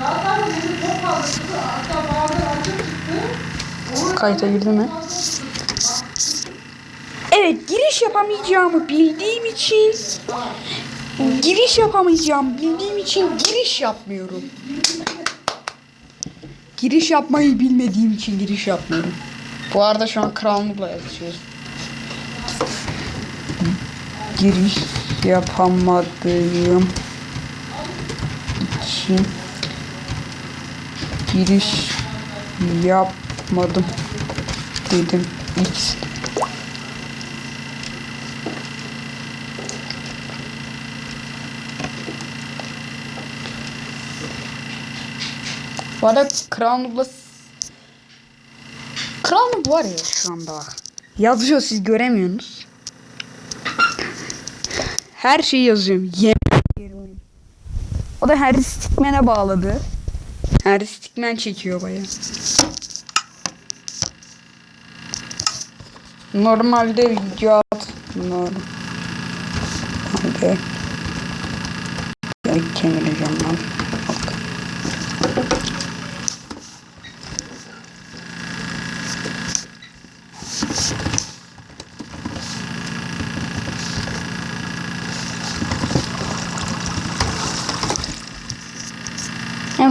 Zaten benim çok. Hatta bazen açık çıktı. Kayıta girdi mi? Evet giriş yapamayacağımı bildiğim için giriş yapamayacağımı bildiğim için giriş yapmıyorum. Giriş yapmayı bilmediğim için giriş yapmıyorum. Bu arada şu an Crown'la yazışıyoruz. Giriş yapamadığım için giriş yapmadım dedim X. Bu arada Crown Plus Crown var ya şu anda. Yazıyor siz göremiyorsunuz. Her şeyi yazıyorum. Yemin O da Harry Stickman'e bağladı. Harry Stickman çekiyor baya. Normalde video at. Normalde. Ya kemireceğim lan. Bak.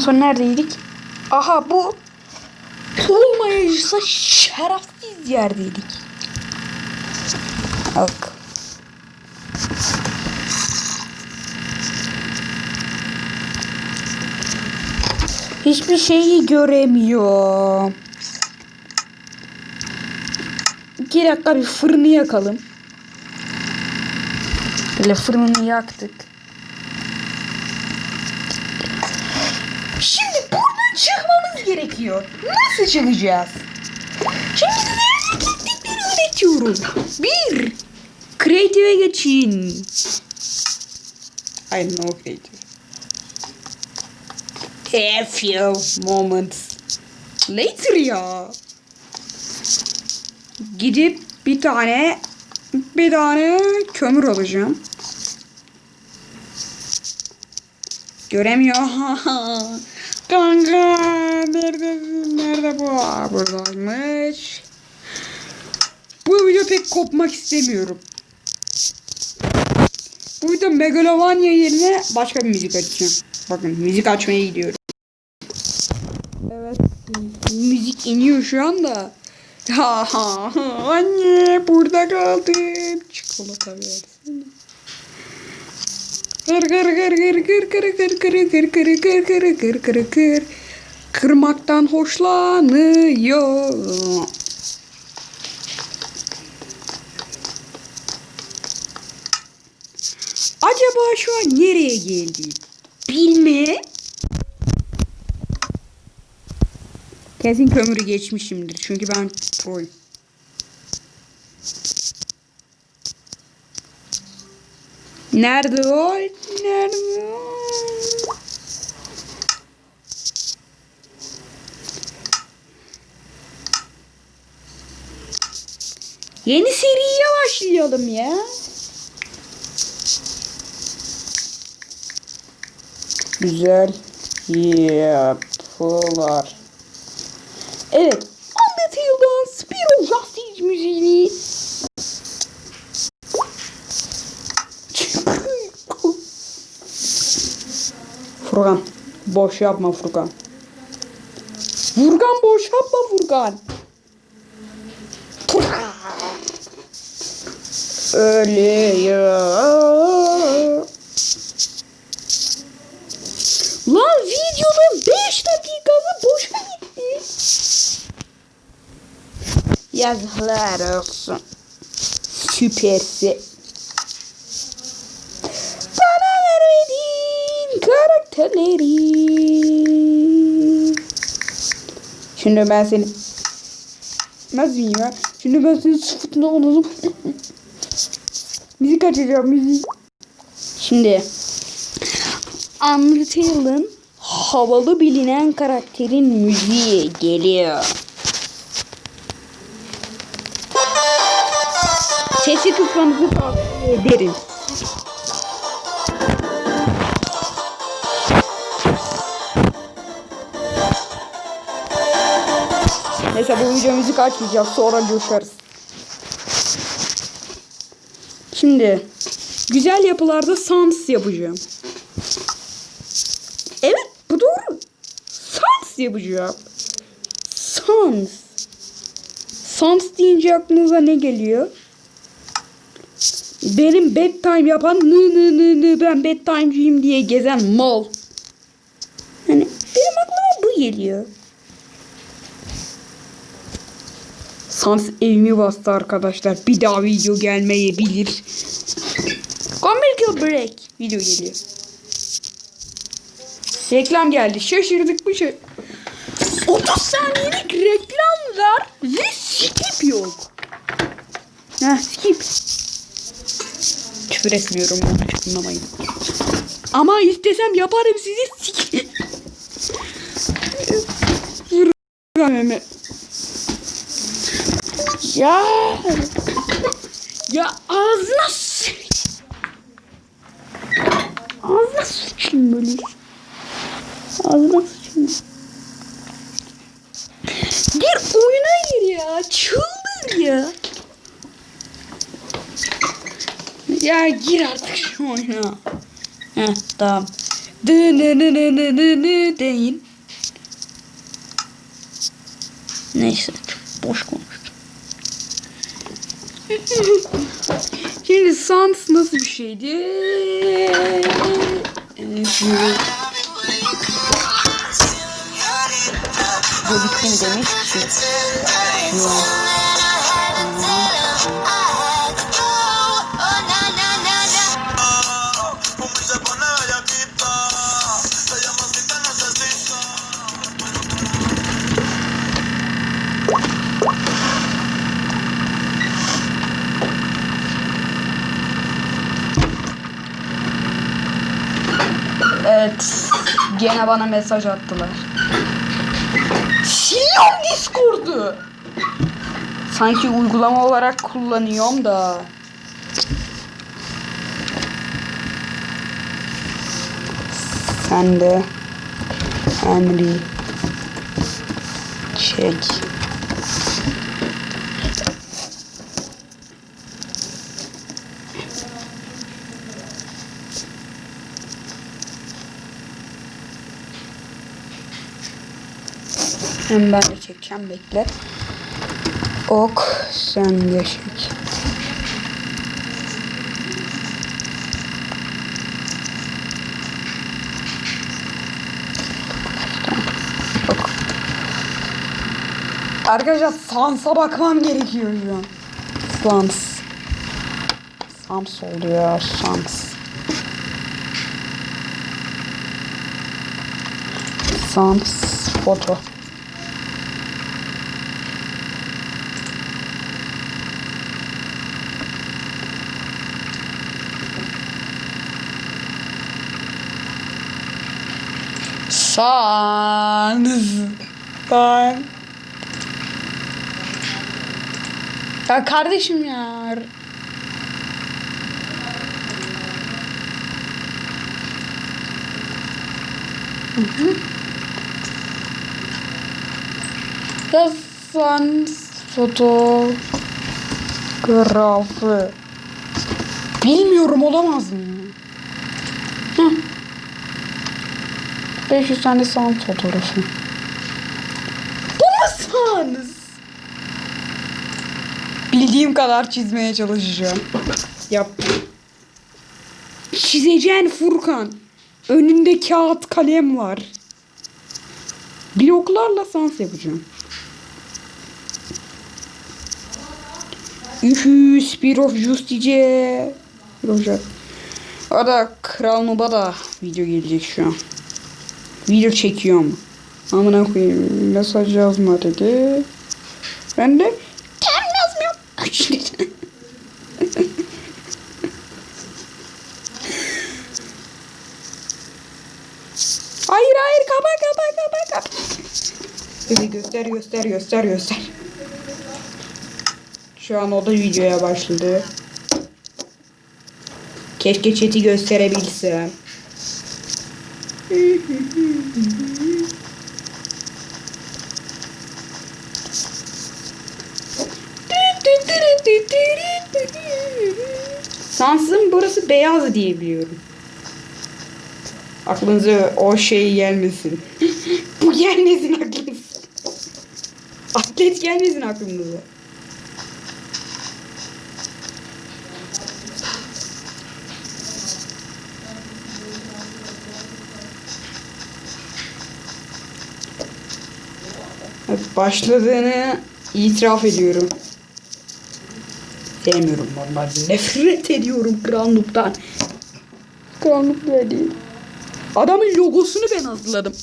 Son neredeydik? Aha bu olmayışsa şerefsiz yerdeydik. Bak. Hiçbir şeyi göremiyor. İki dakika bir fırını yakalım. Böyle fırını yaktık. Gerekiyor. Nasıl çıkacağız? Şimdi size teknikleri öğretiyorum. Bir, Creative'e geçin. I know creative. A few moments later ya. Gidip bir tane bir tane kömür alacağım. Göremiyor. Kanka neredesin? Nerede bu? Buradaymış. Bu video pek kopmak istemiyorum. Bu video Megalovania yerine başka bir müzik açacağım. Bakın müzik açmaya gidiyorum. Evet. Müzik iniyor şu anda. Ha ha ha anne burada kaldım. Çikolata versene. Kır kır kır kır kır kır kır kır kır kır kır kır kır kır kır Kırmaktan hoşlanıyor. Acaba şu an nereye geldik? Bilme. Kesin kömürü geçmişimdir. Çünkü ben proyum. Nerede o? Nerede o? Yeni seriye başlayalım ya. Güzel yapılar. Evet. Undertale'dan Spiro Justice müziğini Furkan. Boş yapma Furkan. Furkan boş yapma Furkan. Ölüyor. Lan videonun 5 dakikası boşa gitti. Yazıklar olsun. Süpersi. Karakterleri. Şimdi ben seni... Nasıl ya? Şimdi ben senin sıfatına olalım. müzik açacağım müzik. Şimdi... Undertale'ın havalı bilinen karakterin müziği geliyor. Sesi kısmanızı tavsiye ederim. Neyse bu video müzik açmayacağız. Sonra coşarız. Şimdi güzel yapılarda sans yapacağım. Evet bu doğru. Sans yapacağım. Sans. Sans deyince aklınıza ne geliyor? Benim bedtime yapan nı nı nı nı ben bedtime'ciyim diye gezen mal. Hani benim aklıma bu geliyor. Sans evimi bastı arkadaşlar. Bir daha video gelmeyebilir. Commercial break. Video geliyor. Reklam geldi. Şaşırdık bu şey. 30 saniyelik reklamlar ve skip yok. Ha skip. Küfür etmiyorum anlamayın. Ama istesem yaparım sizi skip. Mehmet. Ya. Ya ağzına sıçayım. Ağzına sıçayım böyle. Ağzına sıçayım. Gir oyuna gir ya. Çıldır ya. Ya gir artık şu oyuna. Heh tamam. Dı nı nı nı nı nı nı deyin. Neyse boş konuştum. Şimdi sans nasıl bir şeydi? Evet, bu- Bu bitti mi demiş ki? Yok. Gene bana mesaj attılar. Siliyorum Discord'u. Sanki uygulama olarak kullanıyorum da. Sen de Henry çek. Hem ben de çekeceğim bekle. Ok sen de çek. Ok. Arkadaşlar Sans'a bakmam gerekiyor şu an. Sans. Sams oluyor Sans. Sans foto. Sans. Sans. Ya kardeşim ya. Ya sans fotoğrafı. Bilmiyorum olamaz mı? 500 tane sans fotoğrafı. Bu mu sans? Bildiğim kadar çizmeye çalışacağım. Yap. Çizeceğin Furkan. Önünde kağıt kalem var. Bloklarla sans yapacağım. Ühü, Spear of Justice. Roger. Arada Kral Nuba da video gelecek şu an. Video çekiyorum. Amına koyayım. Mesaj yazma dedi. Ben de kendim yazmıyorum. hayır hayır kapa kapa kapa kapa. Hadi göster göster göster göster. Şu an o da videoya başladı. Keşke chat'i gösterebilsem. Sansızım burası beyaz diye biliyorum. Aklınıza o şey gelmesin. Bu gelmesin aklınıza. Atlet gelmesin aklınıza. Başladığını itiraf ediyorum. Sevmiyorum normalde. Nefret ediyorum Kral Kral Noob değil. Adamın logosunu ben hazırladım.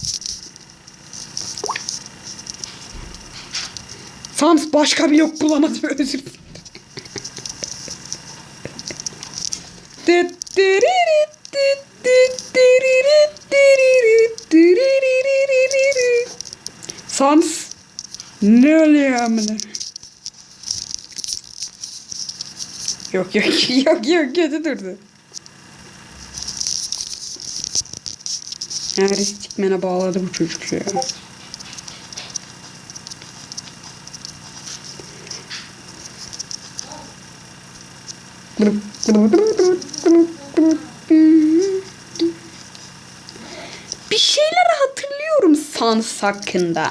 Sans başka bir log bulamadım özür. Sans ne oluyor amına? Yok yok yok yok kötü durdu. Her istikmene bağladı bu çocuk ya. Bir şeyler hatırlıyorum Sans hakkında.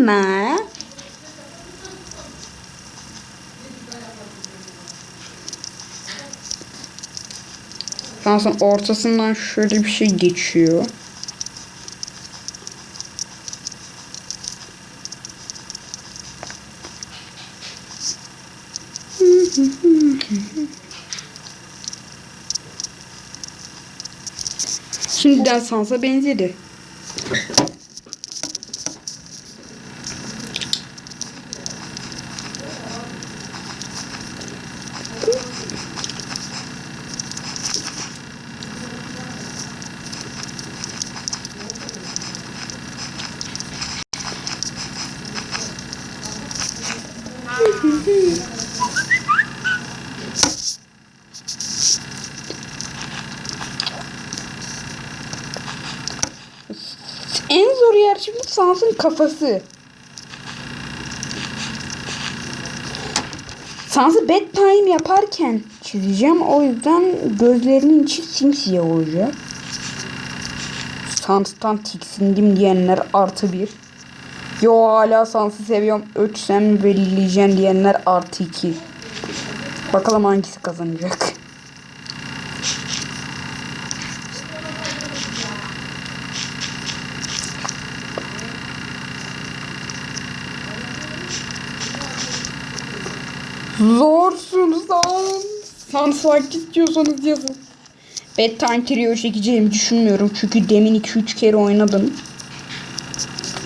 Ama Sans'ın ortasından şöyle bir şey geçiyor. Şimdiden Sans'a benzedi. En zor yer şimdi Sans'ın kafası. Sans'ı bedtime yaparken çizeceğim. O yüzden gözlerinin içi simsiyah olacak. Sans'tan tiksindim diyenler artı bir. Yo hala Sans'ı seviyorum. Ötsem belirleyeceğim diyenler artı iki. Bakalım hangisi kazanacak. Zorsun Sans. Sans like istiyorsanız yazın. Bedtime Trio çekeceğimi düşünmüyorum. Çünkü demin 2-3 kere oynadım.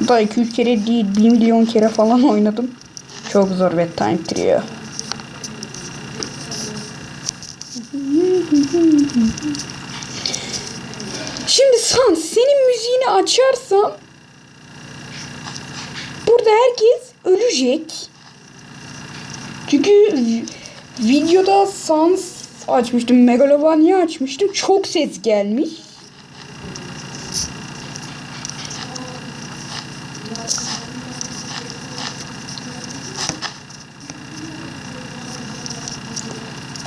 Da 2-3 kere değil 1 milyon kere falan oynadım. Çok zor Bedtime Trio. Şimdi Sans senin müziğini açarsam burada herkes ölecek. Çünkü vi- videoda Sans açmıştım. Megalovania açmıştım. Çok ses gelmiş.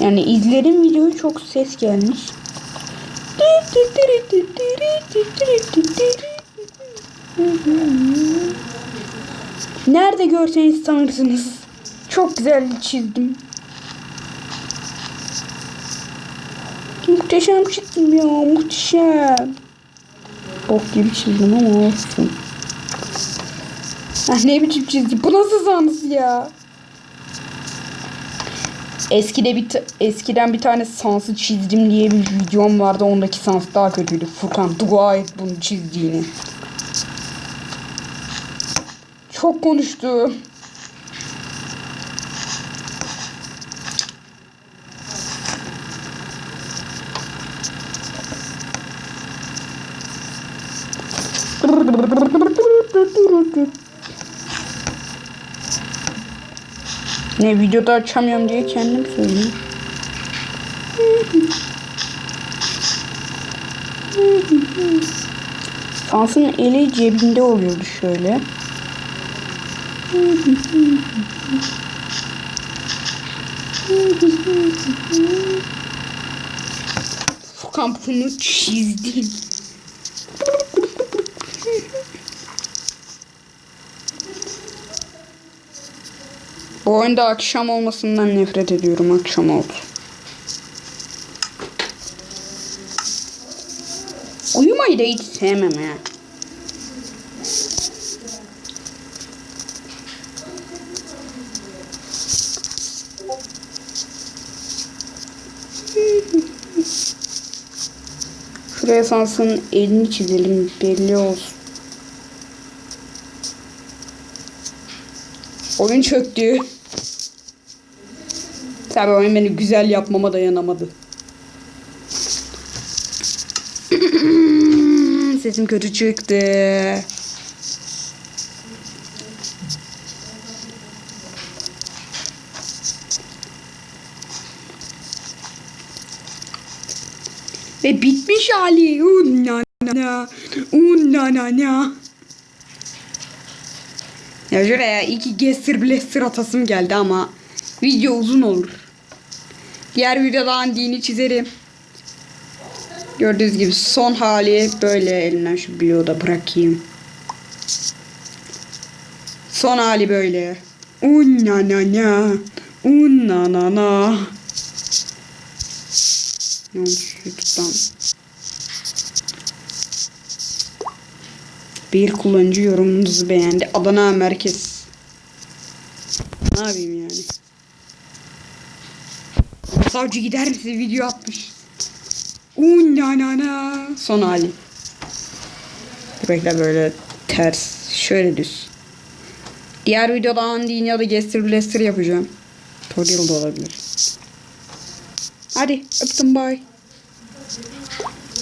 Yani izlerim videoyu çok ses gelmiş. Nerede görseniz tanırsınız. Çok güzel çizdim. Muhteşem çizdim ya muhteşem. Bok gibi çizdim ama olsun. Ah ne biçim çizgi? Bu nasıl sans ya? Eskide bir eskiden bir tane sansı çizdim diye bir videom vardı. Ondaki sans daha kötüydü. Furkan dua et bunu çizdiğini. Çok konuştu. Ne videoda açamıyorum diye kendim söylüyorum. Sansın eli cebinde oluyordu şöyle. Furkan bunu çizdin. Bu oyunda akşam olmasından nefret ediyorum. Akşam oldu. Uyumayı da hiç sevmem ya. Şuraya sansın elini çizelim belli olsun. Oyun çöktü. Oyun beni güzel yapmama dayanamadı. Sesim kötü çıktı. Ve bitmiş hali. Unna na unna na na. Ya şuraya iki Gesser Blaster atasım geldi ama video uzun olur. Diğer videoda Andy'ni çizerim. Gördüğünüz gibi son hali böyle elimden şu bloğu da bırakayım. Son hali böyle. Unna na na. Unna na na. Yanlış YouTube'dan. Bir kullanıcı yorumunuzu beğendi. Adana merkez. Ne yapayım yani? Savcı gider misin? Video atmış. Unna na na. Son hali. Bekle böyle ters. Şöyle düz. Diğer videoda Andy'nin ya da Gesture Blaster yapacağım. Tutorial da olabilir. Hadi öptüm bye.